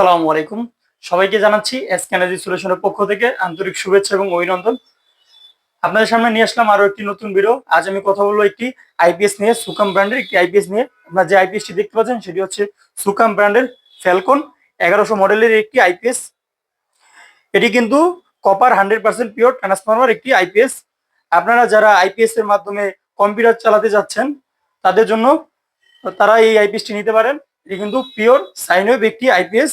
আসসালামু আলাইকুম। সবাইকে জানাচ্ছি এস ক্যানাজি সলিউশনের পক্ষ থেকে আন্তরিক শুভেচ্ছা এবং অভিনন্দন। আপনাদের সামনে নিয়ে আসলাম আরও একটি নতুন ভিডিও আজ আমি কথা বলব একটি আইপিএস নিয়ে সুকাম ব্র্যান্ডের একটি আইপিএস নিয়ে। আপনারা যে আইপিএসটি দেখতে পাচ্ছেন, সেটি হচ্ছে সুকাম ব্র্যান্ডের ফ্যালকন এগারোশো মডেলের একটি আইপিএস এটি কিন্তু copper hundred percent pure transformer একটি আইপিএস আপনারা যারা আইপিএস এর মাধ্যমে কম্পিউটার চালাতে যাচ্ছেন, তাদের জন্য তারা এই আইপিএসটি নিতে পারেন। এটি কিন্তু পিওর সাইনওয়েভ একটি আইপিএস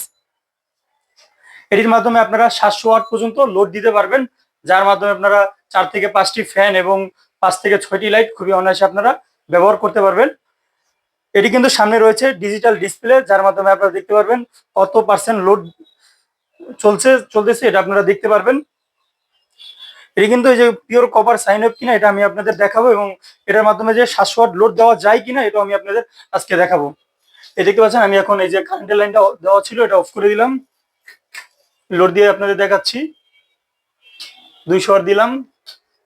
এটির মাধ্যমে আপনারা সাতশো ওয়াট পর্যন্ত লোড দিতে পারবেন, যার মাধ্যমে আপনারা চার থেকে পাঁচটি ফ্যান এবং পাঁচ থেকে ছয়টি লাইট খুবই অনায়াসে আপনারা ব্যবহার করতে পারবেন। এটি কিন্তু সামনে রয়েছে ডিজিটাল ডিসপ্লে যার মাধ্যমে আপনারা দেখতে পারবেন কত পার্সেন্ট লোড চলছে, চলতেছে, এটা আপনারা দেখতে পারবেন। এটি কিন্তু এই যে পিওর কপার সাইন আপ কিনা, এটা আমি আপনাদের দেখাবো এবং এটার মাধ্যমে যে সাতশো ওয়াট লোড দেওয়া যায় কিনা এটা আমি আপনাদের আজকে দেখাবো। এই দেখতে পাচ্ছেন, আমি এখন এই যে কারেন্টের লাইনটা দেওয়া ছিল, এটা অফ করে দিলাম। লোড দিয়ে আপনাদের দেখাচ্ছি। দুইশো ওয়াট দিলাম,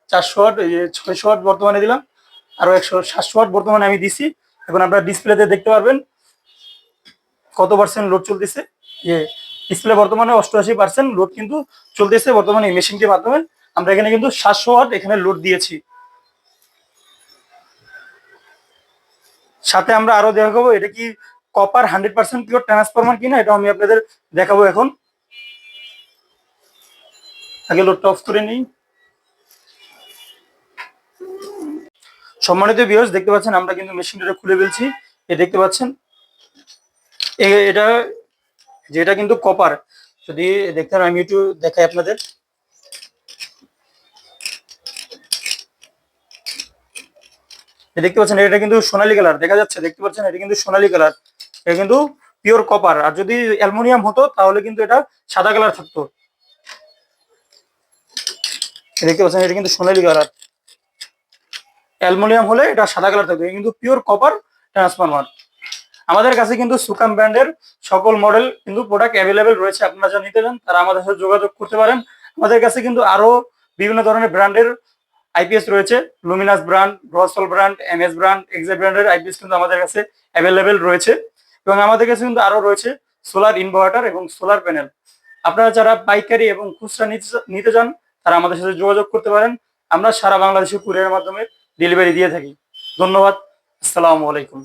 চারশো ওয়াট ছয়শো ওয়াট বর্তমানে দিলাম আরও একশো, সাতশো ওয়াট বর্তমানে আমি দিছি। এখন আপনারা ডিসপ্লেতে দেখতে পারবেন কত পার্সেন্ট লোড চলতেছে। যে ডিসপ্লে বর্তমানে অষ্টআশি পার্সেন্ট লোড কিন্তু চলতেছে বর্তমানে এই মেশিনটির মাধ্যমে। আমরা এখানে কিন্তু সাতশো ওয়াট এখানে লোড দিয়েছি। সাথে আমরা আরও দেখাবো, এটা কি copper hundred percent pure transformer কিনা এটা আমি আপনাদের দেখাবো এখন। আগে লোডটা অফ করে নিই। সম্মানিত বিয়স দেখতে পাচ্ছেন আমরা কিন্তু মেশিনটা খুলে ফেলছি। এ দেখতে পাচ্ছেন এটা, যেটা কিন্তু কপার যদি দেখতে আমি একটু দেখাই আপনাদের। দেখতে পাচ্ছেন, এটা কিন্তু সোনালী কালার দেখা যাচ্ছে, দেখতে পাচ্ছেন, এটা কিন্তু সোনালী কালার এটা কিন্তু পিওর কপার আর যদি অ্যালুমিনিয়াম হতো, তাহলে কিন্তু এটা সাদা কালার থাকতো। দেখতে পাচ্ছেন, এটা কিন্তু সোনালী কালার অ্যালুমিনিয়াম হলে এটা সাদা কালার থাকবে, কিন্তু পিওর কপার ট্রান্সফরমার আমাদের কাছে কিন্তু সুকাম ব্র্যান্ডের সকল মডেল কিন্তু প্রোডাক্ট অ্যাভেলেবেল রয়েছে, আপনারা যা নিতে চান তারা আমাদের সাথে যোগাযোগ করতে পারেন। আমাদের কাছে কিন্তু আরও বিভিন্ন ধরনের ব্র্যান্ডের আইপিএস রয়েছে লুমিনাস ব্র্যান্ড রসল ব্র্যান্ড এমএস ব্র্যান্ড এক্সে ব্র্যান্ডের আইপিএস কিন্তু আমাদের কাছে অ্যাভেলেবেল রয়েছে। এবং আমাদের কাছে কিন্তু আরও রয়েছে সোলার ইনভার্টার এবং সোলার প্যানেল আপনারা যারা পাইকারি এবং খুচরা নিতে- নিতে চান তারা আমাদের সাথে যোগাযোগ করতে পারেন। আমরা সারা বাংলাদেশে কুরিয়ারের মাধ্যমে ডেলিভারি দিয়ে থাকি। ধন্যবাদ। আসসালামু আলাইকুম।